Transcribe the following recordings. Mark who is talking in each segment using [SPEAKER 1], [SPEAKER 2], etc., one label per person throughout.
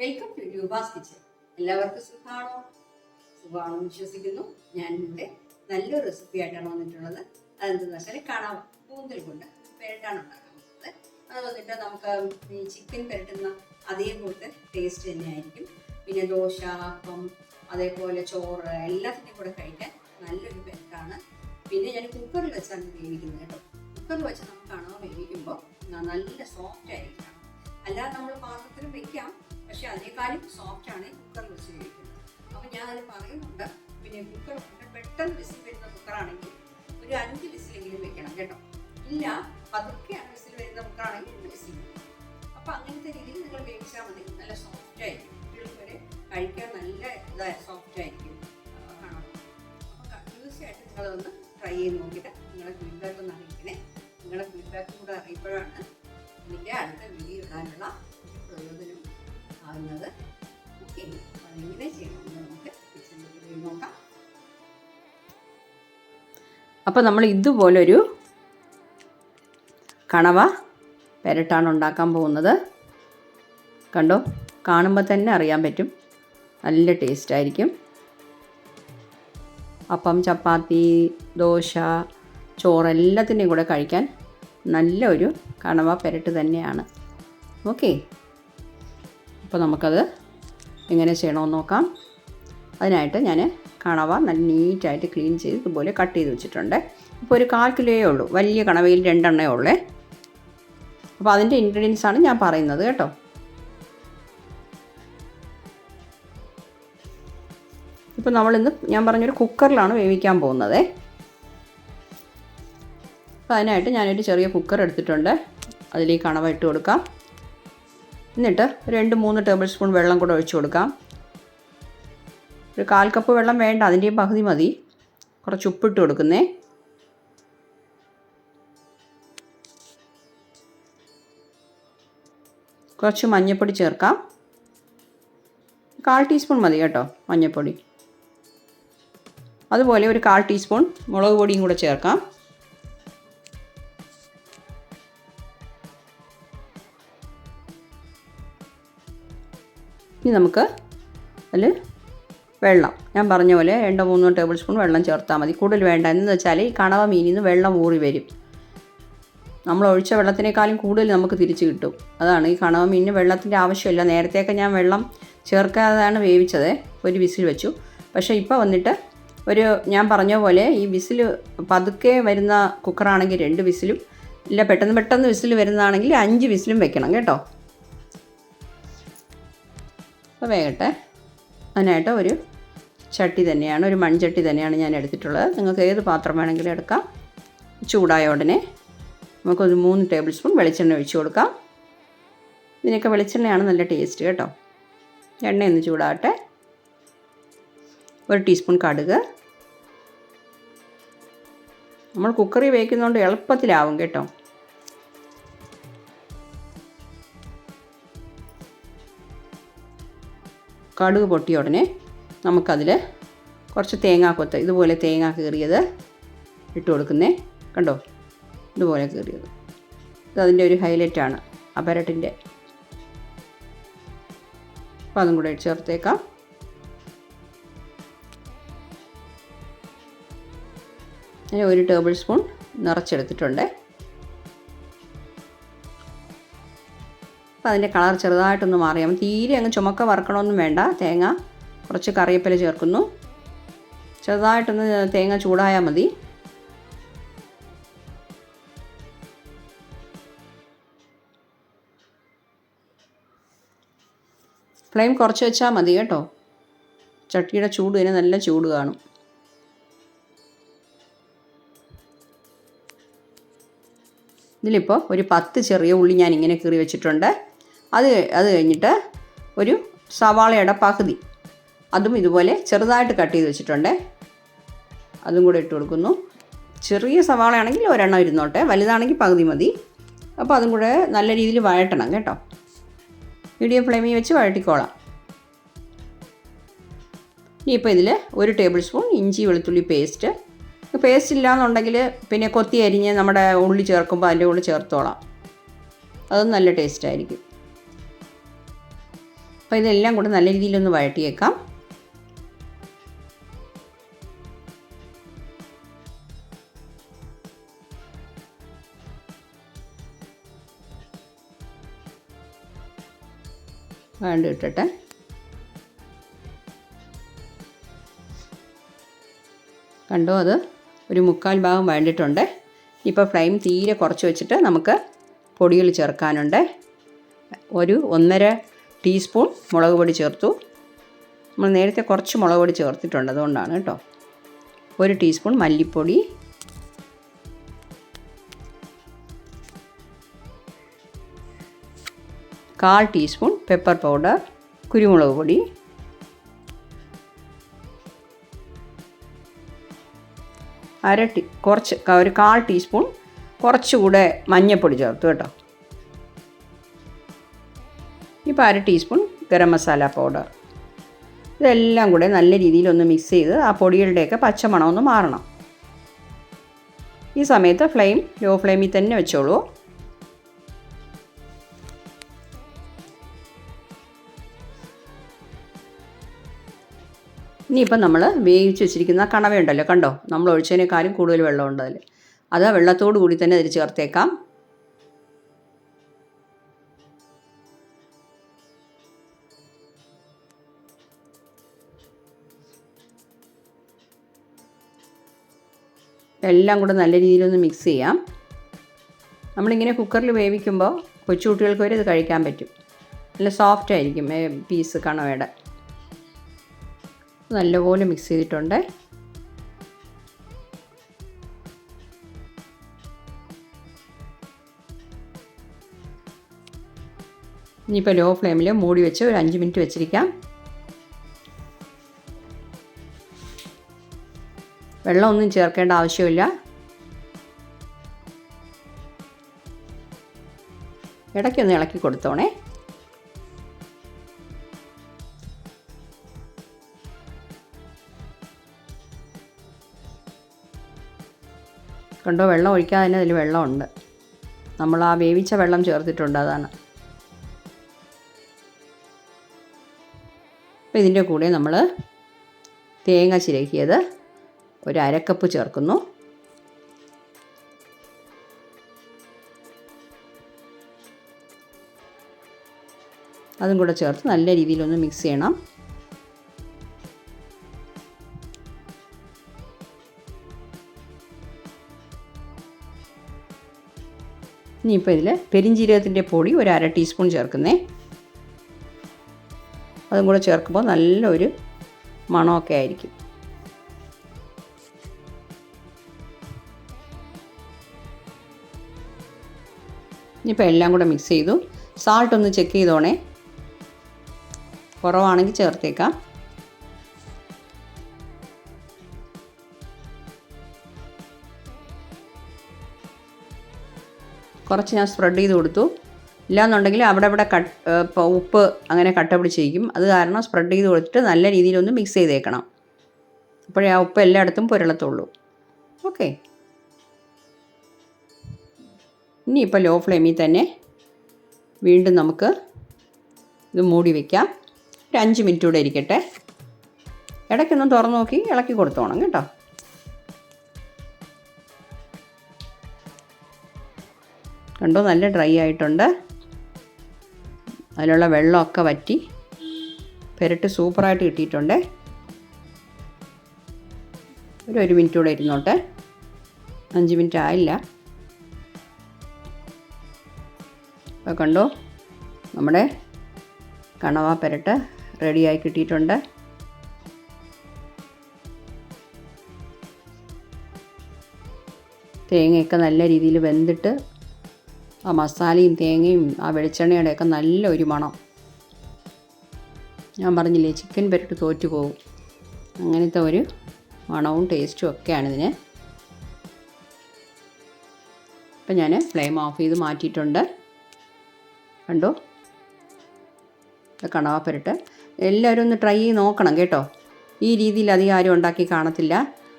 [SPEAKER 1] Welcome to Roopa's kitchen എല്ലാവർക്കും സുഖമാണോ സുഖമാണോ വിശ്വസിക്കുന്നു. ഞാൻ ഇവിടെ നല്ലൊരു റെസിപ്പി ആയിട്ടാണ് വന്നിട്ടുള്ളത്. അതെന്തെന്ന് വെച്ചാൽ കാണാം കൂന്തൽ കൊണ്ട് പെരട്ടാണ് ഉണ്ടാക്കുന്നത്. അത് വന്നിട്ട് നമുക്ക് ഈ ചിക്കൻ പെരട്ടുന്ന അതേപോലത്തെ ടേസ്റ്റ് തന്നെയായിരിക്കും പിന്നെ ദോശ അപ്പം അതേപോലെ ചോറ് എല്ലാത്തിന്റെയും കൂടെ കഴിക്കാൻ നല്ലൊരു പെരട്ടാണ്. പിന്നെ ഞാൻ കുക്കറിൽ വെച്ചാണ് വേവിക്കുന്നത് കേട്ടോ. കുക്കറിൽ വെച്ച് നമുക്ക് കാണാൻ വേവിക്കുമ്പോൾ നല്ല സോഫ്റ്റ് ആയിരിക്കണം. അല്ലാതെ നമ്മൾ പാത്രത്തിൽ വെക്കാം. പക്ഷെ അതിനേക്കാളും സോഫ്റ്റ് ആണ് കുക്കറിൽ വെച്ച് വേവിക്കുന്നത്. അപ്പം ഞാൻ അതിന് പറയുന്നുണ്ട് പിന്നെ കുക്കർ പെട്ടെന്ന് വിസിൽ വരുന്ന കുക്കറാണെങ്കിൽ ഒരു അഞ്ച് വിസിലെങ്കിലും വെക്കണം കേട്ടോ. ഇല്ല പതുക്കെയാണ് വിസിൽ വരുന്ന കുക്കറാണെങ്കിൽ രണ്ട് വിസിൽ അപ്പം അങ്ങനത്തെ രീതിയിൽ നിങ്ങൾ വേവിച്ചാൽ മതി. നല്ല സോഫ്റ്റ് ആയിരിക്കും. കുട്ടികൾക്ക് വരെ കഴിക്കാൻ നല്ല ഇതായ സോഫ്റ്റ് ആയിരിക്കും. ആ, കാണാൻ അപ്പം തീർച്ചയായിട്ടും നിങ്ങളതൊന്ന് ട്രൈ ചെയ്ത് നോക്കിയിട്ട് നിങ്ങളുടെ ഫീഡ്ബാക്ക് ഒന്ന് അറിയിക്കണേ. നിങ്ങളുടെ ഫീഡ്ബാക്കും കൂടെ അറിയിപ്പോഴാണ്
[SPEAKER 2] അപ്പോൾ നമ്മൾ ഇതുപോലൊരു കണവ പെരട്ടാണ് ഉണ്ടാക്കാൻ പോകുന്നത്. കണ്ടോ? കാണുമ്പോൾ തന്നെ അറിയാൻ പറ്റും. നല്ല ടേസ്റ്റ് ആയിരിക്കും. അപ്പം ചപ്പാത്തി ദോശ ചോറ് എല്ലാത്തിന്റെയും കൂടെ കഴിക്കാൻ നല്ല ഒരു കണവ പെരട്ട് തന്നെയാണ്. ഓക്കെ. അപ്പോൾ നമുക്കത് എങ്ങനെ ചെയ്യണമെന്ന് നോക്കാം. അതിനായിട്ട് ഞാൻ കണവ നല്ല നീറ്റായിട്ട് ക്ലീൻ ചെയ്ത് ഇതുപോലെ കട്ട് ചെയ്ത് വെച്ചിട്ടുണ്ട്. ഇപ്പോൾ ഒരു കാൽ കിലോയേ ഉള്ളൂ. വലിയ കണവയിൽ രണ്ടെണ്ണേ ഉള്ളേ. അപ്പോൾ അതിന്റെ ഇൻഗ്രീഡിയൻസ് ആണ് ഞാൻ പറയുന്നത് കേട്ടോ. ഇപ്പോൾ നമ്മളിന്ന് ഞാൻ പറഞ്ഞൊരു കുക്കറിലാണ് വേവിക്കാൻ പോകുന്നത്. അപ്പോൾ അതിനായിട്ട് ഞാനൊരു ചെറിയ കുക്കർ എടുത്തിട്ടുണ്ട്. അതിലേക്ക് കണവ ഇട്ട് കൊടുക്കാം. എന്നിട്ട് രണ്ട് മൂന്ന് ടേബിൾ സ്പൂൺ വെള്ളം കൂടെ ഒഴിച്ചു കൊടുക്കാം. ഒരു കാൽ കപ്പ് വെള്ളം വേണ്ട അതിന്റെയും പകുതി മതി. കുറച്ച് ഉപ്പിട്ട് കൊടുക്കുന്നേ. കുറച്ച് മഞ്ഞൾപ്പൊടി ചേർക്കാം. കാൽ ടീസ്പൂൺ മതി കേട്ടോ മഞ്ഞൾപ്പൊടി അതുപോലെ ഒരു കാൽ ടീസ്പൂൺ മുളക് പൊടിയും കൂടെ ചേർക്കാം. ഇനി നമുക്ക് അതിൽ വെള്ളം. ഞാൻ പറഞ്ഞ പോലെ രണ്ടോ മൂന്നോ ടേബിൾ സ്പൂൺ വെള്ളം ചേർത്താൽ മതി. കൂടുതൽ വേണ്ട. എന്ന് വെച്ചാൽ ഈ കണവ മീനിൽ നിന്ന് വെള്ളം ഊറി വരും. നമ്മൾ ഒഴിച്ച വെള്ളത്തിനേക്കാളും കൂടുതൽ നമുക്ക് തിരിച്ച് കിട്ടും. അതാണ് ഈ കണവ മീനിന് വെള്ളത്തിന്റെ ആവശ്യമില്ല. നേരത്തെയൊക്കെ ഞാൻ വെള്ളം ചേർക്കാതെയാണ് വേവിച്ചത്. ഒരു വിസിൽ വെച്ചു. പക്ഷേ ഇപ്പോൾ വന്നിട്ട് ഒരു ഞാൻ പറഞ്ഞ പോലെ ഈ വിസിൽ പതുക്കെ വരുന്ന കുക്കറാണെങ്കിൽ രണ്ട് വിസിലും ഇല്ല പെട്ടെന്ന് പെട്ടെന്ന് വിസിൽ വരുന്നതാണെങ്കിൽ അഞ്ച് വിസിലും വെക്കണം കേട്ടോ. അപ്പോൾ വേകട്ടെ അതിനായിട്ട് ഒരു ചട്ടി തന്നെയാണ് ഒരു മൺചട്ടി തന്നെയാണ് ഞാൻ എടുത്തിട്ടുള്ളത്. നിങ്ങൾക്ക് ഏത് പാത്രം വേണമെങ്കിലും എടുക്കാം. ചൂടായ ഉടനെ നമുക്കൊരു മൂന്ന് ടേബിൾ സ്പൂൺ വെളിച്ചെണ്ണ ഒഴിച്ചു കൊടുക്കാം. ഇതിനൊക്കെ വെളിച്ചെണ്ണയാണ് നല്ല ടേസ്റ്റ് കേട്ടോ. എണ്ണയൊന്ന് ചൂടാകട്ടെ. ഒരു ടീസ്പൂൺ കടുക്. നമ്മൾ കുക്കറിൽ വേവിക്കുന്നതുകൊണ്ട് എളുപ്പത്തിലാവും കേട്ടോ. കടുക് പൊട്ടിയ ഉടനെ നമുക്കതിൽ കുറച്ച് തേങ്ങാക്കൊത്ത് ഇതുപോലെ തേങ്ങ കീറിയത് ഇട്ട് കൊടുക്കുന്നേ. കണ്ടോ? ഇതുപോലെ കീറിയത്. ഇതതിന്റെ ഒരു ഹൈലൈറ്റാണ് അപരട്ടിന്റെ. അപ്പോൾ അതും കൂടെ ചേർത്തേക്കാം. ഞാൻ ഒരു ടേബിൾ സ്പൂൺ നിറച്ചെടുത്തിട്ടുണ്ട്. അപ്പോൾ അതിന്റെ കളർ ചെറുതായിട്ടൊന്ന് മാറിയാൽ തീരെ അങ്ങ് ചുമക്ക വറക്കണമൊന്നും വേണ്ട. തേങ്ങ കുറച്ച് കറിവേപ്പില ചേർക്കുന്നു. ചെറുതായിട്ടൊന്ന് തേങ്ങ ചൂടായാൽ മതി. ഫ്ലെയിം കുറച്ച് വെച്ചാൽ മതി കേട്ടോ. ചട്ടിയുടെ ചൂട് ഇതിന് നല്ല ചൂട് കാണും. ഇതിലിപ്പോൾ ഒരു പത്ത് ചെറിയ ഉള്ളി ഞാൻ ഇങ്ങനെ കീറി വെച്ചിട്ടുണ്ട്. അത് അത് കഴിഞ്ഞിട്ട് ഒരു സവാളയുടെ പകുതി. അതും ഇതുപോലെ ചെറുതായിട്ട് കട്ട് ചെയ്ത് വെച്ചിട്ടുണ്ട്. അതും കൂടെ ഇട്ട് കൊടുക്കുന്നു. ചെറിയ സവാളയാണെങ്കിൽ ഒരെണ്ണം ഇരുന്നോട്ടെ. വലുതാണെങ്കിൽ പകുതി മതി. അപ്പോൾ അതും കൂടെ നല്ല രീതിയിൽ വഴട്ടണം കേട്ടോ. മീഡിയം ഫ്ലെയിമിൽ വെച്ച് വഴട്ടിക്കോളാം. ഇനിയിപ്പോൾ ഇതിൽ ഒരു ടേബിൾ സ്പൂൺ ഇഞ്ചി വെളുത്തുള്ളി പേസ്റ്റ്. പേസ്റ്റ് ഇല്ലയെന്നുണ്ടെങ്കിൽ പിന്നെ കൊത്തി അരിഞ്ഞ് നമ്മുടെ ഉള്ളി ചേർക്കുമ്പോൾ അതിന്റെ കൂടെ ചേർത്തോളാം. അതും നല്ല ടേസ്റ്റായിരിക്കും അപ്പോൾ ഇതെല്ലാം കൂടെ നല്ല രീതിയിലൊന്ന് വഴട്ടിയേക്കാം. വേണ്ട കണ്ടോ അത്? ഒരു മുക്കാൽ ഭാഗം വേണ്ടിയിട്ടുണ്ട്. ഇപ്പോൾ ഫ്ലെയിം തീരെ കുറച്ച് വെച്ചിട്ട് നമുക്ക് പൊടികൾ ചേർക്കാനുണ്ട്. ഒരു ഒന്നര ടീസ്പൂൺ മുളക് പൊടി ചേർത്തു. നമ്മൾ നേരത്തെ കുറച്ച് മുളക് പൊടി ചേർത്തിട്ടുണ്ട് അതുകൊണ്ടാണ് കേട്ടോ. ഒരു ടീസ്പൂൺ മല്ലിപ്പൊടി. കാൽ ടീസ്പൂൺ പെപ്പർ പൗഡർ കുരുമുളക് പൊടി അര ടീ കുറച്ച് ഒരു കാൽ ടീസ്പൂൺ കുറച്ചുകൂടെ മഞ്ഞൾപ്പൊടി ചേർത്തു കേട്ടോ. ഇപ്പോൾ അര ടീസ്പൂൺ ഗരം മസാല പൗഡർ ഇതെല്ലാം കൂടെ നല്ല രീതിയിലൊന്ന് മിക്സ് ചെയ്ത് ആ പൊടികളുടെയൊക്കെ പച്ചമണം ഒന്ന് മാറണം. ഈ സമയത്ത് ഫ്ലെയിം ലോ ഫ്ലെയിമിൽ തന്നെ വെച്ചോളൂ. ഇനിയിപ്പം നമ്മൾ വേവിച്ച് വെച്ചിരിക്കുന്ന കണവയുണ്ടല്ലോ കണ്ടോ? നമ്മൾ ഒഴിച്ചതിനേക്കാളും കൂടുതൽ വെള്ളമുണ്ട് അതിൽ അത് ആ വെള്ളത്തോടു കൂടി തന്നെ അതിൽ ചേർത്തേക്കാം. എല്ലാം കൂടെ നല്ല രീതിയിലൊന്ന് മിക്സ് ചെയ്യാം. നമ്മളിങ്ങനെ കുക്കറിൽ വേവിക്കുമ്പോൾ കൊച്ചുകുട്ടികൾക്ക് വരെ ഇത് കഴിക്കാൻ പറ്റും. നല്ല സോഫ്റ്റ് ആയിരിക്കും പീസ് കണവയുടെ. നല്ലപോലെ മിക്സ് ചെയ്തിട്ടുണ്ട്. ഇനിയിപ്പോൾ ലോ ഫ്ലെയിമിൽ മൂടി വെച്ച് ഒരു അഞ്ച് മിനിറ്റ് വെച്ചിരിക്കാം. വെള്ളമൊന്നും ചേർക്കേണ്ട ആവശ്യമില്ല. ഇടയ്ക്കൊന്ന് ഇളക്കി കൊടുത്തോണേ. കണ്ടോ? വെള്ളം ഒഴിക്കാതെ തന്നെ അതിൽ വെള്ളമുണ്ട്. നമ്മൾ ആ വേവിച്ച വെള്ളം ചേർത്തിട്ടുണ്ട് അതാണ്. അപ്പോൾ ഇതിന്റെ കൂടെ നമ്മൾ തേങ്ങ ചിരക്കിയത് ഒരു അരക്കപ്പ് ചേർക്കുന്നു. അതും കൂടെ ചേർത്ത് നല്ല രീതിയിലൊന്ന് മിക്സ് ചെയ്യണം. ഇനിയിപ്പോൾ ഇതിൽ പെരിഞ്ജീരകത്തിന്റെ പൊടി ഒരു അര ടീസ്പൂൺ ചേർക്കുന്നേ. അതും കൂടെ ചേർക്കുമ്പോൾ നല്ലൊരു മണമൊക്കെ ആയിരിക്കും. ഇനിയിപ്പോൾ എല്ലാം കൂടെ മിക്സ് ചെയ്തു. സാൾട്ട് ഒന്ന് ചെക്ക് ചെയ്തോണേ. കുറവാണെങ്കിൽ ചേർത്തേക്കാം. കുറച്ച് ഞാൻ സ്പ്രെഡ് ചെയ്ത് കൊടുത്തു. ഇല്ലാന്നുണ്ടെങ്കിൽ അവിടെ ഇവിടെ കട്ട് ഉപ്പ് അങ്ങനെ കട്ട പിടിച്ചിരിക്കും. അത് കാരണം സ്പ്രെഡ് ചെയ്ത് കൊടുത്തിട്ട് നല്ല രീതിയിലൊന്ന് മിക്സ് ചെയ്തേക്കണം. അപ്പോഴേ ആ ഉപ്പ് എല്ലായിടത്തും പുരളത്തുള്ളൂ. ഓക്കെ ഇനിയിപ്പോൾ ലോ ഫ്ലെയിമിൽ തന്നെ വീണ്ടും നമുക്ക് ഇത് മൂടി വയ്ക്കാം ഒരു അഞ്ച് മിനിറ്റ് കൂടെ ഇരിക്കട്ടെ. ഇടയ്ക്കൊന്ന് തുറന്നു നോക്കി ഇളക്കി കൊടുത്തോണം കേട്ടോ. കണ്ടോ? നല്ല ഡ്രൈ ആയിട്ടുണ്ട്. അതിലുള്ള വെള്ളമൊക്കെ വറ്റി പെരട്ട് സൂപ്പറായിട്ട് കിട്ടിയിട്ടുണ്ട്. ഒരു ഒരു മിനിറ്റ് കൂടെ ഇരുന്നോട്ടെ. അഞ്ച് മിനിറ്റ് ആയില്ല. അപ്പോൾ കണ്ടോ? നമ്മുടെ കണവ പെരട്ട് റെഡിയായി കിട്ടിയിട്ടുണ്ട്. തേങ്ങയൊക്കെ നല്ല രീതിയിൽ വെന്തിട്ട് ആ മസാലയും തേങ്ങയും ആ വെളിച്ചെണ്ണയുടെയൊക്കെ നല്ല ഒരു മണം. ഞാൻ പറഞ്ഞില്ലേ ചിക്കൻ പെരട്ട് തോറ്റു പോകും. അങ്ങനത്തെ ഒരു മണവും ടേസ്റ്റും ഒക്കെയാണ് ഇതിന്. ഇപ്പം ഞാൻ ഫ്ലെയിം ഓഫ് ചെയ്ത് മാറ്റിയിട്ടുണ്ട്. കണ്ടോ? കണവാപ്പരട്ട് എല്ലാവരും ഒന്ന് ട്രൈ ചെയ്ത് നോക്കണം കേട്ടോ. ഈ രീതിയിൽ അധികം ആരും ഉണ്ടാക്കി കാണത്തില്ല.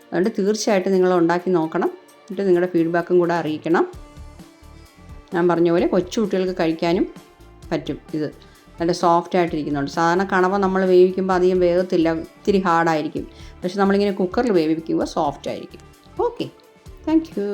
[SPEAKER 2] അതുകൊണ്ട് തീർച്ചയായിട്ടും നിങ്ങൾ ഉണ്ടാക്കി നോക്കണം. എന്നിട്ട് നിങ്ങളുടെ ഫീഡ്ബാക്കും കൂടെ അറിയിക്കണം. ഞാൻ പറഞ്ഞ പോലെ കൊച്ചു കുട്ടികൾക്ക് കഴിക്കാനും പറ്റും ഇത്. നല്ല സോഫ്റ്റ് ആയിട്ടിരിക്കുന്നുണ്ട്. സാധാരണ കണവ നമ്മൾ വേവിക്കുമ്പോൾ അധികം വേഗത്തില്ല ഇത്തിരി ഹാർഡായിരിക്കും പക്ഷെ നമ്മളിങ്ങനെ കുക്കറിൽ വേവിക്കുമ്പോൾ സോഫ്റ്റ് ആയിരിക്കും. Okay thank you